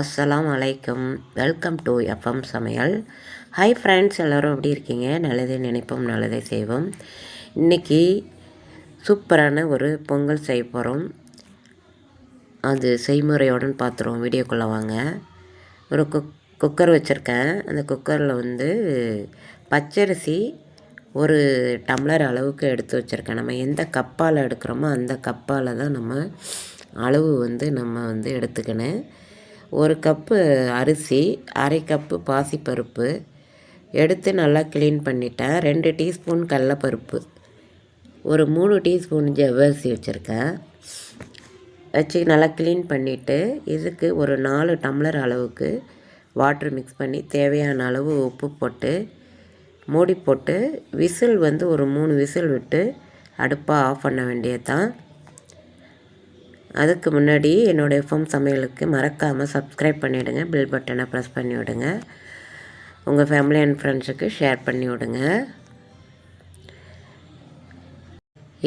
அஸ்ஸலாம் வலைக்கம் welcome to FM சமையல். ஹாய் ஃப்ரெண்ட்ஸ் எல்லோரும் எப்படி இருக்கீங்க? நல்லதே நினைப்போம் நல்லதே செய்வோம். இன்றைக்கி சூப்பரான ஒரு பொங்கல் செய்ய போகிறோம் அது செய்முறையோடுன்னு பார்த்துருவோம். வீடியோக்குள்ளே வாங்க. ஒரு குக் குக்கர் வச்சுருக்கேன். அந்த குக்கரில் வந்து பச்சரிசி ஒரு டம்ளர் அளவுக்கு எடுத்து வச்சுருக்கேன். நம்ம எந்த கப்பால் எடுக்கிறோமோ அந்த கப்பால் தான் நம்ம அளவு வந்து நம்ம வந்து எடுத்துக்கணும். ஒரு கப்பு அரிசி அரை கப்பு பாசிப்பருப்பு எடுத்து நல்லா க்ளீன் பண்ணிட்டேன். ரெண்டு டீஸ்பூன் கடலப்பருப்பு. ஒரு மூணு டீஸ்பூன் ஜவ்வரிசி வச்சுருக்கேன். வச்சு நல்லா க்ளீன் பண்ணிவிட்டு இதுக்கு ஒரு நாலு டம்ளர் அளவுக்கு வாட்ரு மிக்ஸ் பண்ணி தேவையான அளவு உப்பு போட்டு மூடி போட்டு விசில் வந்து ஒரு மூணு விசில் விட்டு அடுப்பாக ஆஃப் பண்ண வேண்டியது தான் அதுக்கு முன்னாடி என்னோடய எஃப்எம் சமையலுக்கு மறக்காமல் சப்ஸ்கிரைப் பண்ணிவிடுங்க பில் பட்டனை ப்ரெஸ் பண்ணி விடுங்க. உங்கள் ஃபேமிலி அண்ட் ஃப்ரெண்ட்ஸுக்கு ஷேர் பண்ணி விடுங்க.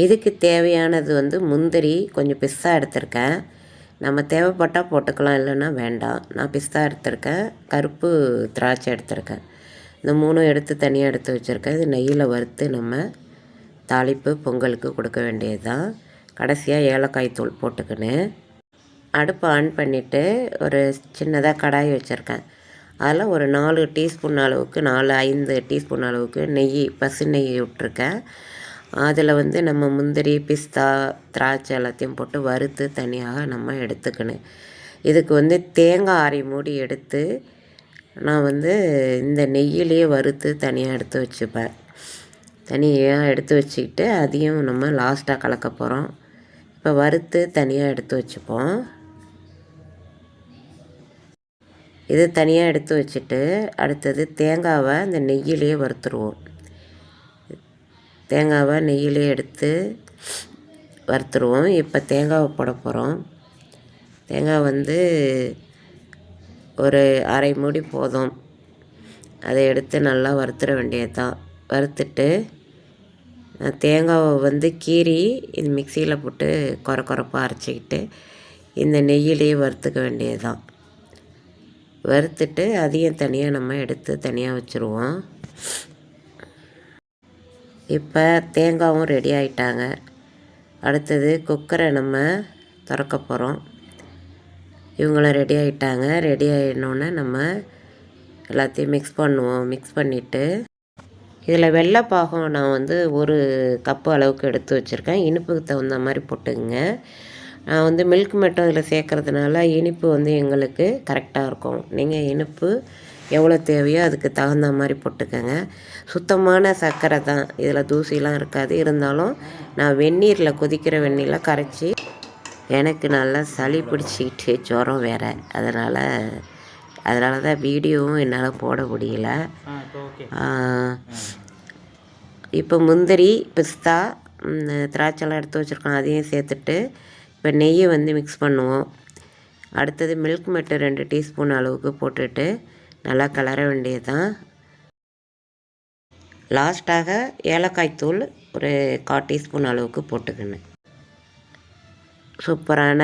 இதுக்கு தேவையானது வந்து முந்திரி கொஞ்சம் பிஸ்தா எடுத்திருக்கேன். நம்ம தேவைப்பட்டால் போட்டுக்கலாம் இல்லைன்னா வேண்டாம். நான் பிஸ்தா எடுத்திருக்கேன். கருப்பு திராட்சை எடுத்திருக்கேன். இந்த மூணும் எடுத்து தனியாக எடுத்து வச்சுருக்கேன். இது நெய்யில் வறுத்து நம்ம தாளிப்பு பொங்கலுக்கு கொடுக்க வேண்டியது தான் கடைசியாக ஏலக்காய் தூள் போட்டுக்கின்னு அடுப்பை ஆன் பண்ணிவிட்டு ஒரு சின்னதாக கடாய் வச்சுருக்கேன். அதில் ஒரு நாலு டீஸ்பூன் அளவுக்கு நாலு ஐந்து டீஸ்பூன் அளவுக்கு நெய் பசு நெய் விட்ருக்கேன் அதில் வந்து நம்ம முந்திரி பிஸ்தா திராட்சை எல்லாத்தையும் போட்டு வறுத்து தனியாக நம்ம எடுத்துக்கணும். இதுக்கு வந்து தேங்காய் அரை மூடி எடுத்து நான் வந்து இந்த நெய்யிலேயே வறுத்து தனியாக எடுத்து வச்சுப்பேன். தனியாக எடுத்து வச்சுக்கிட்டு அதையும் நம்ம லாஸ்ட்டாக கலக்க போகிறோம் இப்போ வறுத்து தனியாக எடுத்து வச்சுப்போம். இது தனியாக எடுத்து வச்சுட்டு அடுத்தது தேங்காவை இந்த நெய்யிலேயே வறுத்துருவோம். தேங்காவை நெய்யிலே எடுத்து வறுத்துருவோம். இப்போ தேங்காவை போட போகிறோம் தேங்காய் வந்து ஒரு அரை மூடி போதும். அதை எடுத்து நல்லா வறுத்துட வேண்டியது தான் வறுத்துட்டு தேங்காவை வந்து கீறி இது மிக்சியில் போட்டு குற குறப்பாக அரைச்சிக்கிட்டு இந்த நெய்யிலேயே வறுத்துக்க வேண்டியது தான் வறுத்துட்டு அதையும் தனியாக நம்ம எடுத்து தனியாக வச்சுருவோம். இப்போ தேங்காவும் ரெடி ஆகிட்டாங்க அடுத்தது குக்கரை நம்ம திறக்க போகிறோம் இவங்களும் ரெடி ஆகிட்டாங்க ரெடி ஆகிடணுன்னு நம்ம எல்லாத்தையும் மிக்ஸ் பண்ணுவோம். மிக்ஸ் பண்ணிவிட்டு இதில் வெள்ளைப்பாகம் நான் வந்து ஒரு கப்பு அளவுக்கு எடுத்து வச்சுருக்கேன். இனிப்புக்கு தகுந்த மாதிரி போட்டுங்க நான் வந்து மில்க் மட்டும் இதில் சேர்க்குறதுனால இனிப்பு வந்து எங்களுக்கு கரெக்டாக இருக்கும். நீங்கள் இனிப்பு எவ்வளோ தேவையோ அதுக்கு தகுந்த மாதிரி போட்டுக்கோங்க. சுத்தமான சர்க்கரை தான். இதில் தூசிலாம் இருக்காது. இருந்தாலும் நான் வெந்நீரில் கொதிக்கிற வெந்நீரில் கரைச்சி எனக்கு நல்லா சளி பிடிச்சிக்கிட்டு ஜுரம் வேறு. அதனால் அதனால தான் வீடியோவும் என்னால் போட முடியல. இப்போ முந்திரி பிஸ்தா திராட்சைலாம் எடுத்து வச்சுருக்கோம். அதையும் சேர்த்துட்டு இப்போ நெய்யை வந்து மிக்ஸ் பண்ணுவோம். அடுத்தது மில்க் மெட்டு ரெண்டு டீஸ்பூன் அளவுக்கு போட்டுட்டு நல்லா கலர வேண்டியது தான் லாஸ்ட்டாக ஏலக்காய் தூள் ஒரு கால் டீஸ்பூன் அளவுக்கு போட்டுக்கணும். சூப்பரான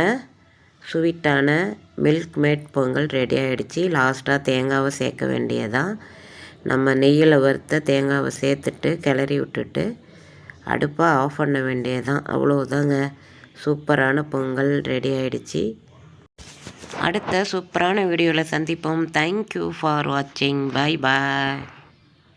ஸ்வீட்டான மில்க் மேட் பொங்கல் ரெடி ஆகிடுச்சு லாஸ்ட்டாக தேங்காவை சேர்க்க வேண்டியதான் நம்ம நெய்யில் வறுத்த தேங்காவை சேர்த்துட்டு கிளறி விட்டுட்டு அடுப்பாக ஆஃப் பண்ண வேண்டியதான் அவ்வளோதாங்க சூப்பரான பொங்கல் ரெடி ஆகிடுச்சு அடுத்த சூப்பரான வீடியோவில் சந்திப்போம். தேங்க்யூ ஃபார் வாட்சிங் பாய் பாய்